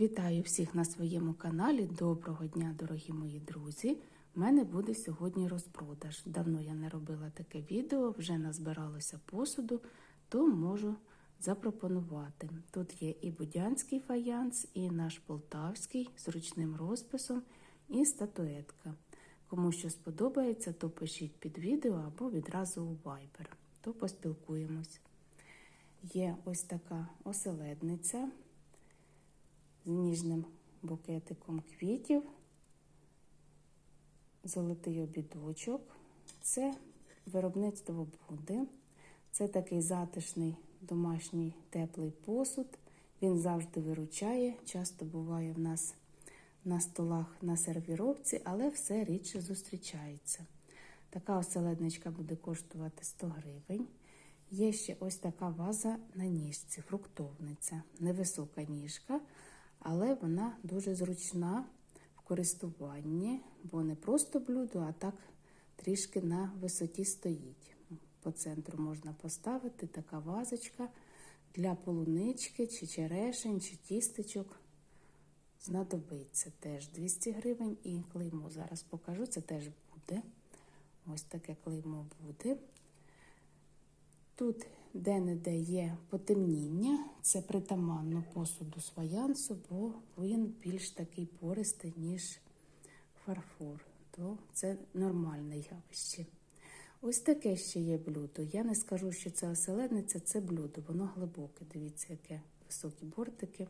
Вітаю всіх на своєму каналі. Доброго дня, дорогі мої друзі! У мене буде сьогодні розпродаж. Давно я не робила таке відео, вже назбиралося посуду, то можу запропонувати. Тут є і будянський фаянс, і наш полтавський з ручним розписом, і статуетка. Кому що сподобається, то пишіть під відео або відразу у Viber, то поспілкуємось. Є ось така оселедниця з ніжним букетиком квітів, золотий обідочок. Це виробництво буде. Це такий затишний домашній теплий посуд. Він завжди виручає. Часто буває в нас на столах на сервіровці, але все рідше зустрічається. Така оселедничка буде коштувати 100 гривень. Є ще ось така ваза на ніжці, фруктовниця. Невисока ніжка, але вона дуже зручна в користуванні, бо не просто блюдо, а так трішки на висоті стоїть. По центру можна поставити така вазочка для полунички, чи черешень, чи тістечок. Знадобиться теж 200 гривень і клеймо. Зараз покажу, це теж буде. Ось таке клеймо буде. Тут де-не-де є потемніння, це притаманно посуду фаянсу, бо він більш такий пористий, ніж фарфор. То це нормальне явище.Ось таке ще є блюдо. Я не скажу, що це оселедниця, це блюдо. Воно глибоке. Дивіться, яке високі бортики.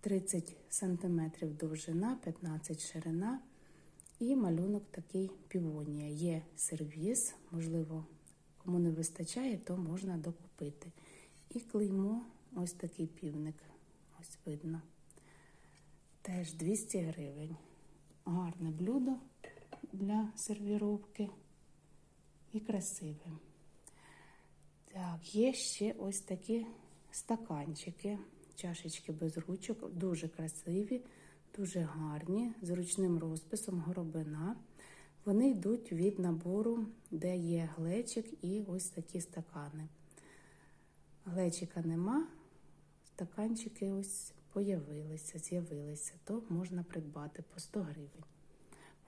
30 см довжина, 15 ширина. І малюнок такий півонія. Є сервіс, можливо, кому не вистачає, то можна докупити. І клеймо ось такий півник. Ось видно. Теж 200 гривень. Гарне блюдо для сервіровки і красиве. Так, є ще ось такі стаканчики, чашечки без ручок, дуже красиві, дуже гарні, з ручним розписом горобина. Вони йдуть від набору, де є глечик і ось такі стакани. Глечика нема, стаканчики ось появилися, з'явилися, то можна придбати по 100 гривень.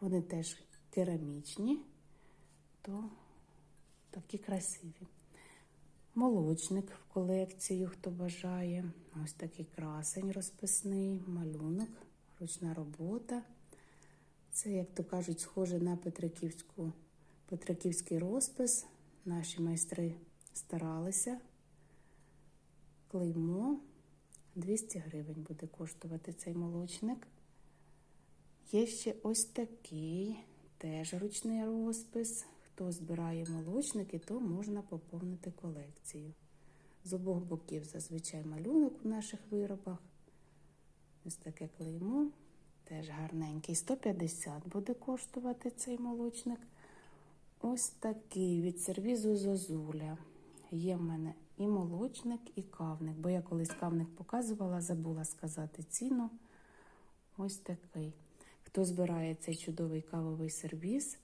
Вони теж керамічні, то такі красиві. Молочник в колекцію, хто бажає. Ось такий красень розписний, малюнок, ручна робота. Це, як то кажуть, схоже на Петриківську, Петриківський розпис. Наші майстри старалися. Клеймо 200 гривень буде коштувати цей молочник. Є ще ось такий, теж ручний розпис. Хто збирає молочники, то можна поповнити колекцію. З обох боків зазвичай малюнок у наших виробах. Ось таке клеймо. Теж гарненький. 150 буде коштувати цей молочник. Ось такий від сервізу Зозуля. Є в мене і молочник, і кавник. Бо я колись кавник показувала, забула сказати ціну. Ось такий. Хто збирає цей чудовий кавовий сервіз,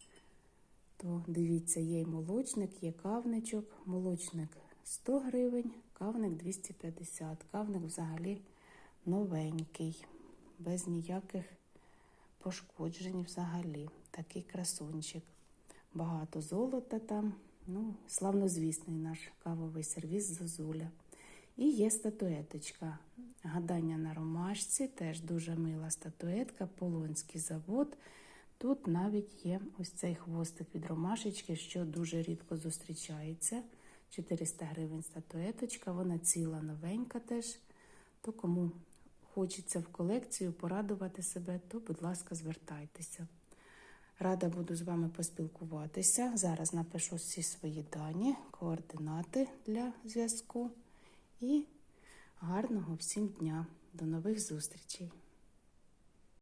то дивіться, є і молочник, є кавничок. Молочник 100 гривень, кавник 250. Кавник взагалі новенький без ніяких пошкоджень взагалі. Такий красунчик. Багато золота там. Ну, славнозвісний наш кавовий сервіс Зозуля. І є статуеточка. Гадання на ромашці, теж дуже мила статуетка, Полонський завод. Тут навіть є ось цей хвостик від ромашечки, що дуже рідко зустрічається. 400 гривень статуеточка, вона ціла новенька теж. То кому хочеться в колекцію порадувати себе, то, будь ласка, звертайтеся. Рада буду з вами поспілкуватися. Зараз напишу всі свої дані, координати для зв'язку. І гарного всім дня. До нових зустрічей!